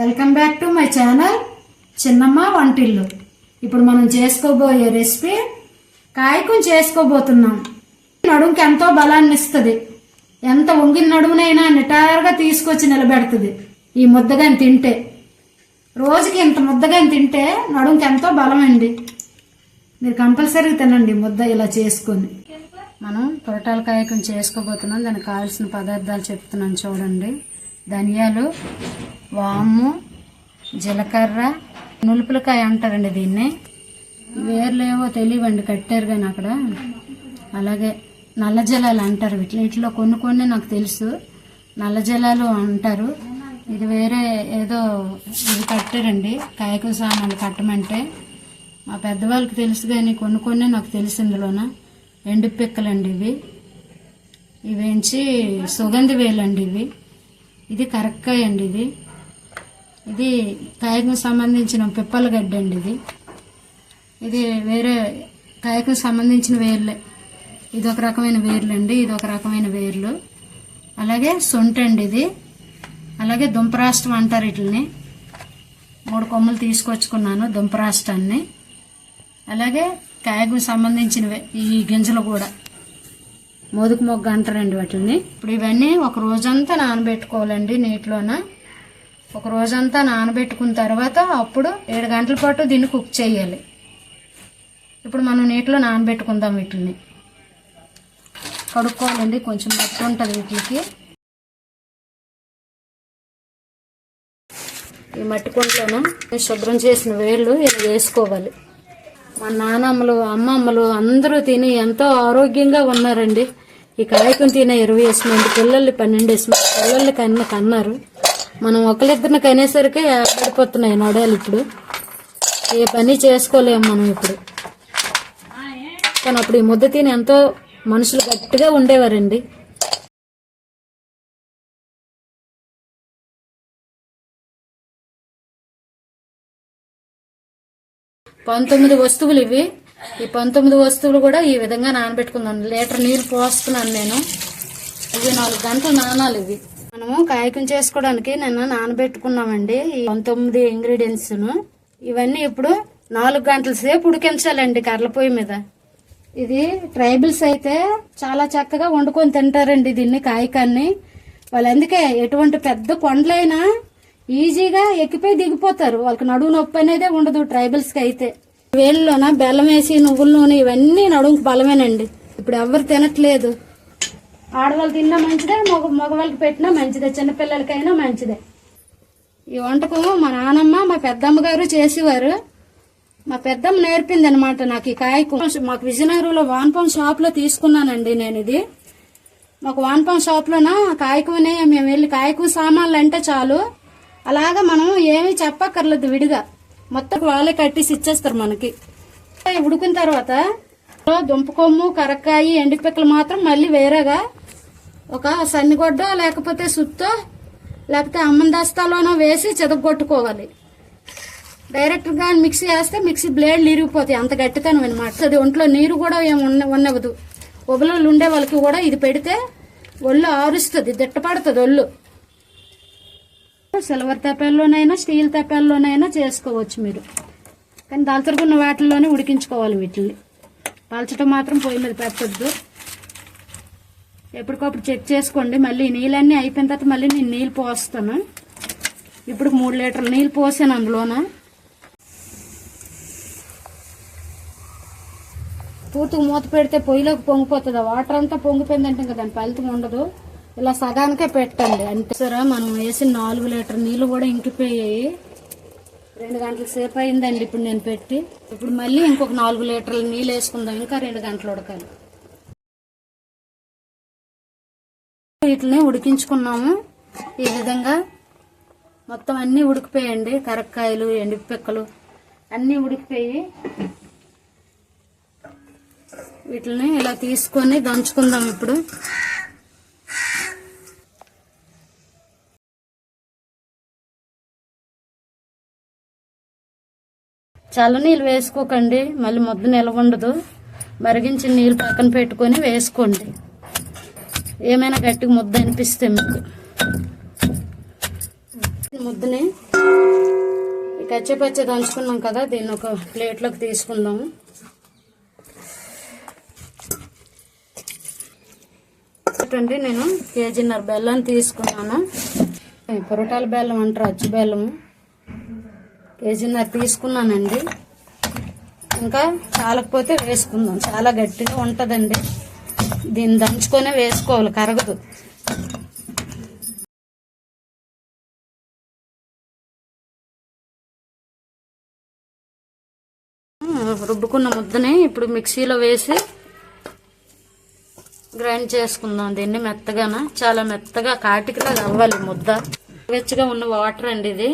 Welcome back to my channel చిన్నమ్మ వంటిల్లు. ఇప్పుడు మనం చేసుకోబోయే రెసిపీ కాయకం చేసుకోబోతున్నాం. నడుముకి ఎంతో బలాన్ని ఇస్తుంది ఎంత వంగిన నడుమునైనా నిటారుగా తీసుకొచ్చి నిలబెడుతుంది. ఈ ముద్దగాని తింటే రోజుకి ఇంత ముద్దగాని తింటే నడుముకి ఎంతో బలం అండి మీరు కంపల్సరీగా తినండి ముద్ద ఇలా చేసుకొని. మనం పొరటాల కాయకం చేసుకోబోతున్నాం. దానికి కావాల్సిన పదార్థాలు చెప్తున్నాను చూడండి. ధనియాలు వాము జీలకర్ర నులుపులకాయ అంటారండి దీన్ని. వేర్లేవో తెలియవండి కట్టారు కానీ అక్కడ. అలాగే నల్ల జలాలు అంటారు వీటి వీటిలో కొన్ని కొన్ని నాకు తెలుసు. నల్ల జలాలు అంటారు. ఇది వేరే ఏదో ఇది కట్టారండి. కాయకు సామాన్లు కట్టమంటే. మా పెద్దవాళ్ళకి తెలుసు కానీ కొన్ని కొన్ని నాకు తెలుసు ఇందులోన. ఎండు పిక్కలండి ఇవి. ఇవేంచి సుగంధి వేలండి ఇవి. ఇది కరక్కాయ అండి ఇది. ఇది కాయకు సంబంధించిన పిప్పల గడ్డ అండి ఇది. ఇది వేరే కాయకు సంబంధించిన వేర్లే. ఇది ఒక రకమైన వేర్లు అండి ఇది ఒక రకమైన వేర్లు. అలాగే సొంట అండి ఇది. అలాగే దుంపరాష్ట్రం అంటారు వీటిని మూడు కొమ్మలు తీసుకొచ్చుకున్నాను దుంపరాష్ట్రాన్ని అలాగే కాయకు సంబంధించిన ఈ గింజలు కూడా. మోదుకు మొగ్గ అంటారండి వాటిని. ఇప్పుడు ఇవన్నీ ఒక రోజంతా నానబెట్టుకోవాలండి నీటిలోన. ఒక రోజంతా నానబెట్టుకున్న తర్వాత అప్పుడు ఏడు గంటల పాటు దీన్ని కుక్ చేయాలి. ఇప్పుడు మనం నీటిలో నానబెట్టుకుందాం వీటిని. కడుక్కోవాలండి కొంచెం మట్టి ఉంటుంది వీటికి. ఈ మట్టి కుండలోన శుభ్రం చేసిన వేళ్ళు ఇలా వేసుకోవాలి. మా నానమ్మలు అమ్మమ్మలు అందరూ తిని ఎంతో ఆరోగ్యంగా ఉన్నారండి. ఈ కాయకం ఇరవై వేసి పిల్లల్ని పన్నెండు వేసి పిల్లల్ని కన్న కన్నారు. మనం ఒకరిద్దరిని కనేసరికి పడిపోతున్నాయి నొడాలు ఇప్పుడు. ఏ పని చేసుకోలేము మనం ఇప్పుడు. కానీ అప్పుడు ఈ ముద్ద తిని ఎంతో మనుషులు గట్టిగా ఉండేవారండి. పంతొమ్మిది వస్తువులు ఇవి. ఈ పంతొమ్మిది వస్తువులు కూడా ఈ విధంగా నానబెట్టుకుందాం లీటర్ నీళ్ళు పోస్తున్నాను నేను. ఇవి నాలుగు గంటలు నానాలి ఇవి. మనము కాయకం చేసుకోవడానికి నిన్న నానబెట్టుకున్నామండి ఈ పంతొమ్మిది ఇంగ్రీడియంట్స్ను. ఇవన్నీ ఇప్పుడు నాలుగు గంటల సేపు ఉడికించాలండి కర్ల పొయ్యి మీద. ఇది ట్రైబల్స్ అయితే చాలా చక్కగా వండుకొని తింటారండి దీన్ని కాయకాన్ని. వాళ్ళు అందుకే ఎటువంటి పెద్ద కొండలైనా ఈజీగా ఎక్కిపోయి దిగిపోతారు. వాళ్ళకి నడువు నొప్పి అనేదే ఉండదు ట్రైబల్స్కి అయితే. వేళ్ళలోన? బెల్లం వేసి నువ్వుల నూనె ఇవన్నీ నడుముకు బలమేనండి. ఇప్పుడు ఎవరు తినట్లేదు. ఆడవాళ్ళు తిన్నా మంచిదే మగ మగవాళ్ళకి పెట్టినా మంచిదే. చిన్నపిల్లలకైనా మంచిదే. ఈ వంటకం మా నానమ్మ మా పెద్దమ్మ గారు చేసేవారు. మా పెద్దమ్మ నేర్పింది అనమాట నాకు ఈ కాయకు. మాకు విజయనగరంలో వాన్పం షాప్లో తీసుకున్నానండి నేను ఇది. మాకు వాన్పం షాప్లోన? కాయకునే మేము వెళ్ళి కాయకు సామాన్లు అంటే చాలు. అలాగా మనం ఏమీ చెప్పక్కర్లేదు విడిగా. మొత్తం వాళ్ళే కట్టేసి ఇచ్చేస్తారు మనకి. ఉడికిన తర్వాత దుంపకొమ్ము కరక్కాయి కరక్కాయి ఎండిపిక్కలు మాత్రం మళ్ళీ వేరేగా ఒక సన్నిగొడ్డ లేకపోతే సుత్తో లేకపోతే అమ్మం దస్తాలోనో వేసి చెదగొట్టుకోవాలి. డైరెక్ట్గా మిక్సీ వేస్తే మిక్సీ బ్లేడ్లు ఇరిగిపోతాయి. అంత గట్టితనం అనమాట అది ఒంట్లో నీరు కూడా ఏం ఉన్న ఉన్నవదు ఉండే వాళ్ళకి కూడా ఇది పెడితే ఒళ్ళు ఆరుస్తుంది దిట్టపడుతుంది ఒళ్ళు. సిల్వర్ తెప్పాల్లోనైనా స్టీల్ తెప్పాల్లోనైనా చేసుకోవచ్చు మీరు. కానీ దాల్చరుకున్న వాటిల్లోనే ఉడికించుకోవాలి వీటిని పలచటం మాత్రం పొయ్యి మీద పెట్టద్దు. ఎప్పటికప్పుడు చెక్ చేసుకోండి. మళ్ళీ నీళ్ళన్నీ అయిపోయిన తర్వాత మళ్ళీ నేను నీళ్ళు పోస్తాను. ఇప్పుడు మూడు లీటర్లు నీళ్ళు పోసాను అందులోన. పూర్తిగా మూత పెడితే పొయ్యిలోకి పొంగిపోతుంది. ఆ వాటర్ అంతా పొంగిపోయిందంటే ఇంకా దాని ఫలితం ఉండదు. ఇలా సగానికే పెట్టండి. అంటే సరే మనం వేసిన నాలుగు లీటర్ నీళ్ళు కూడా ఇంకిపోయాయి. రెండు గంటల సేపు అయిందండి ఇప్పుడు నేను పెట్టి. ఇప్పుడు మళ్ళీ ఇంకొక నాలుగు లీటర్ల నీళ్ళు వేసుకుందాం. ఇంకా రెండు గంటలు ఉడకాలి. వీటిని ఉడికించుకున్నాము. ఈ విధంగా మొత్తం అన్నీ ఉడికిపోయండి కరక్కాయలు ఎండిపిక్కలు అన్నీ ఉడికిపోయి వీటిని ఇలా తీసుకొని దంచుకుందాం ఇప్పుడు. చల్ల నీళ్ళు వేసుకోకండి. మళ్ళీ ముద్ద నిలవ ఉండదు. మరిగించిన నీళ్ళు పక్కన పెట్టుకొని వేసుకోండి. ఏమైనా గట్టిగా ముద్ద అనిపిస్తే మీకు. ముద్దని కచ్చపచ్చ దంచుకున్నాం కదా దీన్ని ఒక ప్లేట్లోకి తీసుకుందాము చూడండి నేను కేజీన్నర బెల్లం తీసుకున్నాను. పొరటాల బెల్లం అంటారు అచ్చు బెల్లము. కేజీన్నర తీసుకున్నానండి. ఇంకా చాలకపోతే వేసుకుందాం. చాలా గట్టిగా ఉంటుందండి. దీన్ని దంచుకొనే వేసుకోవాలి కరగదు. రుబ్బుకున్న ముద్దని ఇప్పుడు మిక్సీలో వేసి గ్రైండ్ చేసుకుందాం. దీన్ని మెత్తగాన? చాలా మెత్తగా కాటికిలా అవ్వాలి ముద్ద. వెచ్చగా ఉన్న వాటర్ అండి ఇది.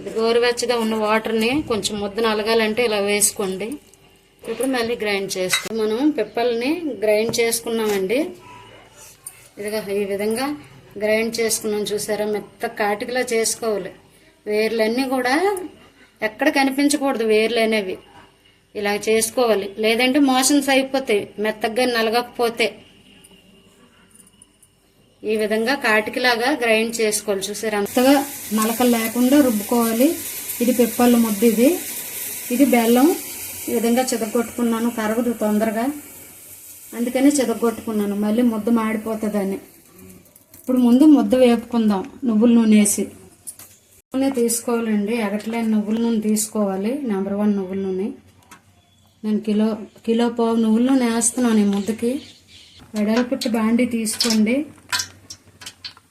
ఇది గోరువెచ్చగా ఉన్న వాటర్ని కొంచెం ముద్దను అలగాలంటే ఇలా వేసుకోండి. ఇప్పుడు మళ్ళీ గ్రైండ్ చేస్తాం. మనం పిప్పల్ని గ్రైండ్ చేసుకున్నామండి. ఇదిగా ఈ విధంగా గ్రైండ్ చేసుకున్నాం చూసారా? మెత్త కాటికిలా చేసుకోవాలి. వేర్లన్నీ కూడా ఎక్కడ కనిపించకూడదు వేర్లు అనేవి. ఇలా చేసుకోవాలి. లేదంటే మోషన్స్ అయిపోతాయి. మెత్తగా నలగకపోతే. ఈ విధంగా కాటికిలాగా గ్రైండ్ చేసుకోవాలి చూసారు? అంతగా నలకలు లేకుండా రుబ్బుకోవాలి. ఇది పిప్పళ్ళు ముద్ద ఇది. ఇది బెల్లం. ఈ విధంగా చెదగొట్టుకున్నాను కరగదు తొందరగా. అందుకని చెదగొట్టుకున్నాను మళ్ళీ ముద్ద మాడిపోతుందని. ఇప్పుడు ముందు ముద్ద వేపుకుందాం. నువ్వుల నూనె వేసి. నూనె తీసుకోవాలండి. ఎగట్లేని నువ్వుల నూనె తీసుకోవాలి. నెంబర్ వన్ నువ్వుల నూనె. నేను కిలో కిలో పావు నువ్వుల నూనె వేస్తున్నాను ఈ ముద్దకి. వెడల్పుట్టి బాండి తీసుకోండి.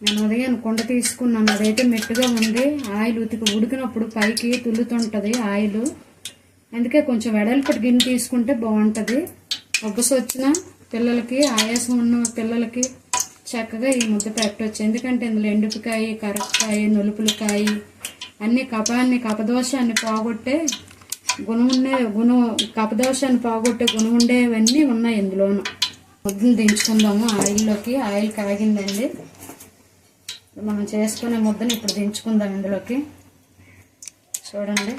నేను ఉదయం కుండ తీసుకున్నాను. అదైతే మెట్టుగా ఉంది. ఆయిల్ ఉతికి ఉడికినప్పుడు పైకి తుల్లుతుంటుంది ఆయిల్. అందుకే కొంచెం వెడల్పటి గిన్నె తీసుకుంటే బాగుంటుంది. ఒగ్గసు వచ్చిన పిల్లలకి ఆయాసం ఉన్న పిల్లలకి చక్కగా ఈ ముద్ద పెట్టవచ్చు ఎందుకంటే ఇందులో ఎండుపుకాయ కరక్కాయ నులుపులకాయి అన్ని కపాన్ని కపదోషాన్ని పోగొట్టే గుణం ఉండే గుణం కపదోషాన్ని పోగొట్టే గుణం ఉండేవన్నీ ఉన్నాయి ఇందులోనూ. ముద్దను దించుకుందాము ఆయిల్లోకి. ఆయిల్ కాగిందండి. మనం చేసుకునే ముద్దని ఇప్పుడు దించుకుందాం ఇందులోకి. చూడండి.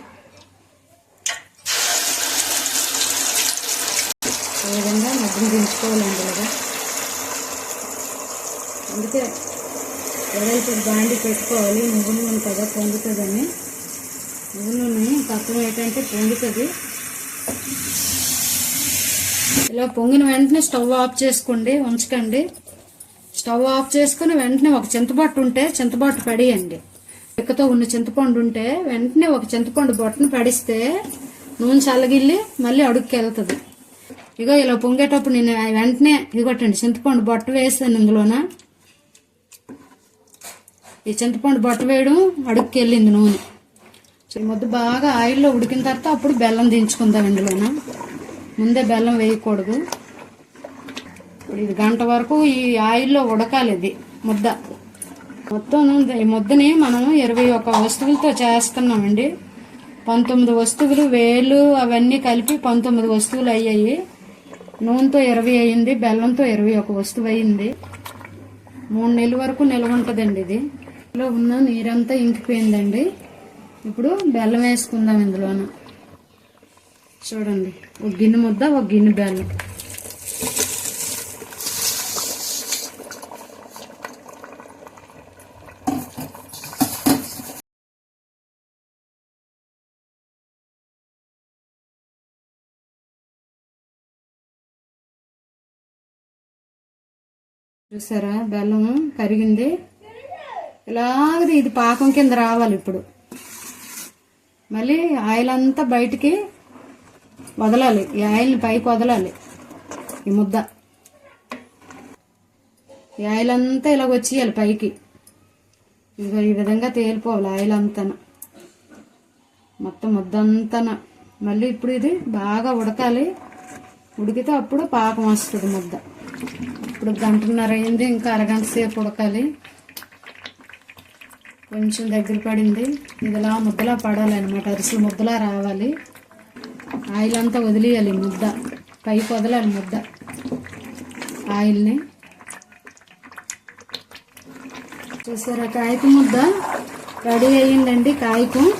ఈ విధంగా ముద్దని దించుకోవాలండి ఇలాగా అందుకే ఎవరైతే బాండి పెట్టుకోవాలి నువ్వుల నూనె కదా పొందుతుందని నువ్వుల నూనె తక్కువ ఏంటంటే పొందుతుంది ఇలా పొంగిన వెంటనే స్టవ్ ఆఫ్ చేసుకోండి ఉంచకండి. స్టవ్ ఆఫ్ చేసుకుని వెంటనే ఒక చింతపట్టు ఉంటే చింతపట్టు పడియండి. పిక్కతో ఉన్న చింతపండు ఉంటే వెంటనే ఒక చింతపండు బొట్టను పడిస్తే నూనె చల్లగిల్లి మళ్ళీ అడుగుకి వెళ్తుంది. ఇగో ఇలా పొంగేటప్పుడు నేను వెంటనే ఇదిగొట్టండి చింతపండు బొట్ట వేసాను ఇందులోన. ఈ చింతపండు బొట్ట వేయడం అడుగుకి వెళ్ళింది నూనె. ఈ ముద్ద బాగా ఆయిల్లో ఉడికిన తర్వాత అప్పుడు బెల్లం దించుకుందాం ఇందులోన. ముందే బెల్లం వేయకూడదు. ఇప్పుడు ఇది గంట వరకు ఈ ఆయిల్లో ఉడకాలి ఇది ముద్ద. మొత్తం ఈ ముద్దని మనం ఇరవై ఒక వస్తువులతో చేస్తున్నామండి. పంతొమ్మిది వస్తువులు వేలు అవన్నీ కలిపి పంతొమ్మిది వస్తువులు అయ్యాయి. నూనెతో ఇరవై అయింది బెల్లంతో ఇరవై ఒక వస్తువు అయింది. మూడు నెలల వరకు నిల్వ ఉంటుందండి ఇది. ఇందులో ఉన్న నీరంతా ఇంకిపోయిందండి. ఇప్పుడు బెల్లం వేసుకుందాం ఇందులోన. చూడండి ఒక గిన్నె ముద్ద ఒక గిన్నె బెల్లం. చూసారా? బెల్లం కరిగింది. ఇలాగది ఇది పాకం కింద రావాలి ఇప్పుడు. మళ్ళీ ఆయిల్ అంతా బయటికి వదలాలి. ఈ ఆయిల్ని పైకి వదలాలి. ఈ ముద్ద. ఈ ఆయిల్ అంతా ఇలాగ వచ్చేయాలి పైకి. ఇదిగో ఈ విధంగా తేలిపోవాలి ఆయిల్ అంతా మొత్తం ముద్ద అంతా మళ్ళీ ఇప్పుడు ఇది బాగా ఉడకాలి. ఉడికితే అప్పుడు పాకం వస్తుంది ముద్ద. ఇప్పుడు గంటన్నర అయింది ఇంకా అరగంట సేపు ఉడకాలి. కొంచెం దగ్గర పడింది. ఇదిలా ముద్దలా పడాలి అనమాట అరిసెలు ముద్దలా రావాలి. ఆయిల్ అంతా వదిలేయాలి ముద్ద. పైకి వదలాలి ముద్ద. ఆయిల్ని. చూసారా కాయకు ముద్ద? రెడీ అయ్యిందండి కాయకు.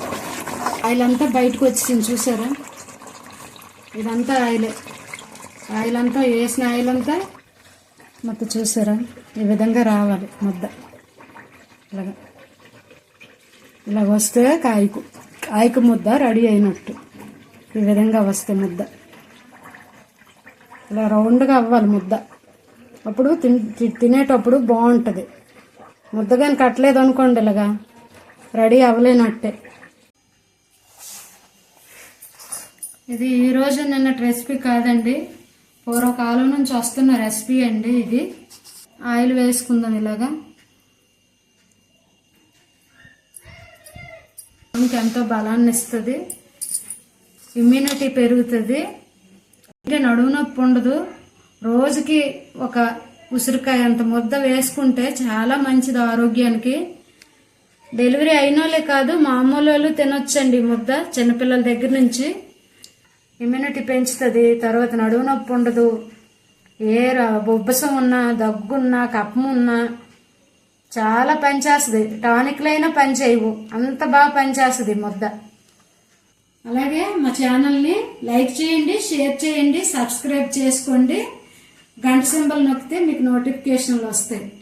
ఆయిల్ అంతా బయటకు వచ్చింది చూసారా? ఇదంతా ఆయిలే. ఆయిల్ అంతా వేసిన ఆయిల్ అంతా మొత్తం చూసారా? ఈ విధంగా రావాలి ముద్ద ఇలాగ. ఇలాగ వస్తే కాయకు. కాయకు ముద్ద రెడీ అయినట్టు. ఈ విధంగా వస్తే ముద్ద. ఇలా రౌండ్గా అవ్వాలి ముద్ద. అప్పుడు తిన్- తి- తినేటప్పుడు బాగుంటుంది ముద్ద కానీ కట్టలేదు అనుకోండి ఇలాగా. రెడీ అవ్వలేనట్టే. ఇది ఈరోజు నిన్నటి రెసిపీ కాదండి. పూర్వకాలం నుంచి వస్తున్న రెసిపీ అండి ఇది. ఆయిల్ వేసుకుందాం ఇలాగా. ఎంతో బలాన్ని ఇస్తుంది. ఇమ్యూనిటీ పెరుగుతుంది. అంటే నడుము నొప్పి ఉండదు. రోజుకి ఒక ఉసిరికాయ అంత ముద్ద వేసుకుంటే చాలా మంచిది ఆరోగ్యానికి. డెలివరీ అయిన వాళ్ళే కాదు మామూలు వాళ్ళు తినొచ్చండి ముద్ద చిన్నపిల్లల దగ్గర నుంచి. ఇమ్యూనిటీ పెంచుతుంది తర్వాత నడువు నొప్పి ఉండదు. ఏ బొబ్బసం ఉన్నా దగ్గున్నా కప్పం ఉన్నా చాలా పనిచేస్తుంది టానిక్లైనా పని చేయవు. అంత బాగా పనిచేస్తుంది ముద్ద. అలాగే మా ఛానల్ని లైక్ చేయండి షేర్ చేయండి సబ్స్క్రైబ్ చేసుకోండి. గంట సింబల్ నొక్కితే మీకు నోటిఫికేషన్లు వస్తాయి.